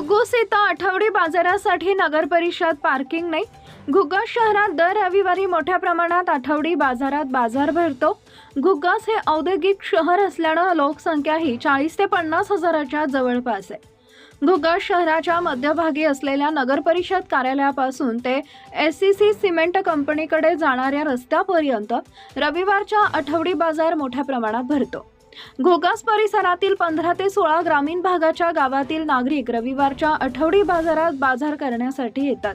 घुग्गुस इथं आठवडी बाजारासाठी नगर परिषद पार्किंग नाही. घुग्गस शहरात दर रविवारी मोठ्या प्रमाणात आठवडी बाजारात बाजार भरतो. घुग्गस हे औद्योगिक शहर असल्यानं लोकसंख्याही चाळीस ते पन्नास हजाराच्या जवळपास आहे. घुग्गस शहराच्या मध्यभागी असलेल्या नगर परिषद कार्यालयापासून ते एस सी सी सिमेंट कंपनीकडे जाणाऱ्या रस्त्यापर्यंत रविवारच्या आठवडी बाजार मोठ्या प्रमाणात भरतो. घोगास परिसरातील पंधरा ते सोळा ग्रामीण भागाच्या गावातील नागरिक रविवारच्या आठवडी बाजारात बाजार करण्यासाठी येतात.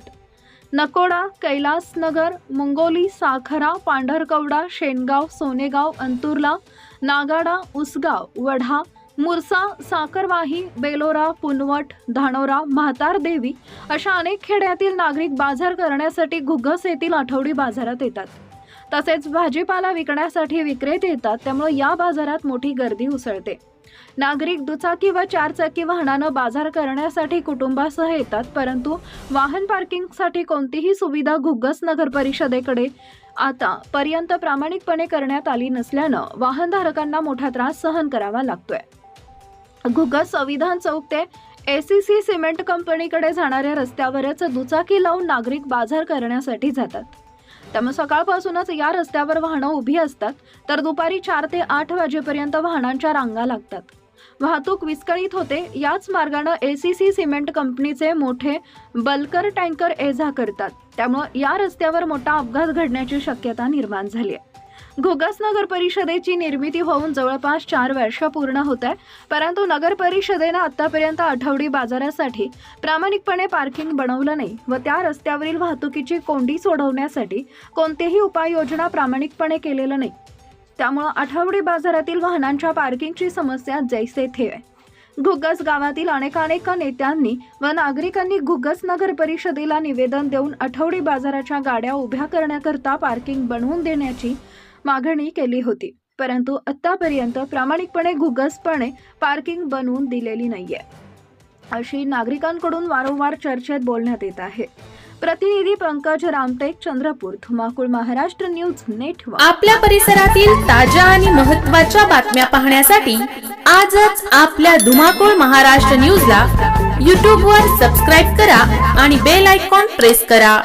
नकोडा कैलासनगर मुंगोली साखरा पांढरकवडा शेनगाव सोनेगाव अंतुर्ला नागाडा उसगाव वढा मुरसा साखरवाही बेलोरा पुनवट धानोरा म्हातार देवी अशा अनेक खेड्यातील नागरिक बाजार करण्यासाठी घुग्गस येथील आठवडी बाजारात येतात. तसेच भाजीपाला विकण्यासाठी विक्रेते येतात त्यामुळे या बाजारात मोठी गर्दी उसळते. नागरिक दुचाकी व चारचाकी वाहनानं बाजार करण्यासाठी कुटुंबासह येतात परंतु वाहन पार्किंगसाठी कोणतीही सुविधा घुग्गस नगर परिषदेकडे आता पर्यंत प्रामाणिकपणे करण्यात आली नसल्यानं वाहनधारकांना मोठा त्रास सहन करावा लागतोय. घुग्गस संविधान चौक ते एसीसी सिमेंट कंपनीकडे जाणाऱ्या रस्त्यावरच दुचाकी लावून नागरिक बाजार करण्यासाठी जातात. त्यामुळे सकाळपासूनच या रस्त्यावर वाहनं उभी असतात तर दुपारी चार ते आठ वाजेपर्यंत वाहनांच्या रांगा लागतात. वाहतूक विस्कळीत होते याच मार्गानं एसीसी सिमेंट कंपनीचे मोठे बल्कर टँकर एझा करतात. त्यामुळं या रस्त्यावर मोठा अपघात घडण्याची शक्यता निर्माण झाली आहे. घोगस नगर परिषदेची निर्मिती होऊन जवळपास चार वर्ष पूर्ण होत आहे. परंतु नगर परिषदेनं आतापर्यंत आठवडी बाजारासाठी प्रामाणिकपणे पार्किंग बनवलं नाही व त्या रस्त्यावरील वाहतुकीची कोंडी सोडवण्यासाठी कोणतीही उपाययोजना प्रामाणिकपणे केलेलं नाही. त्यामुळं आठवडी बाजारातील वाहनांच्या पार्किंगची समस्या जैसे थे आहे. घुग्गस गावातील अनेकानेक नेत्यांनी व नागरिकांनी घुग्गस नगर परिषदेला निवेदन देऊन आठवडी बाजाराच्या गाड्या उभ्या करण्याकरता पार्किंग बनवून देण्याची मागणी केली होती परंतु आतापर्यंत प्रामाणिकपणे घुगसपणे पार्किंग बनवून दिलेली नाहीये. अशी नागरिकांकडून वारंवार चर्चेत बोलण्यात येत आहे. प्रतिनिधी पंकज रामटेक चंद्रपूर धुमाकूळ महाराष्ट्र न्यूज नेटवर्क. आपल्या परिसरातील ताज्या आणि महत्त्वाच्या बातम्या पाहण्यासाठी आजच आपल्या धुमाकूळ महाराष्ट्र न्यूजला यूट्यूबवर सबस्क्राईब करा आणि बेल आयकॉन प्रेस करा.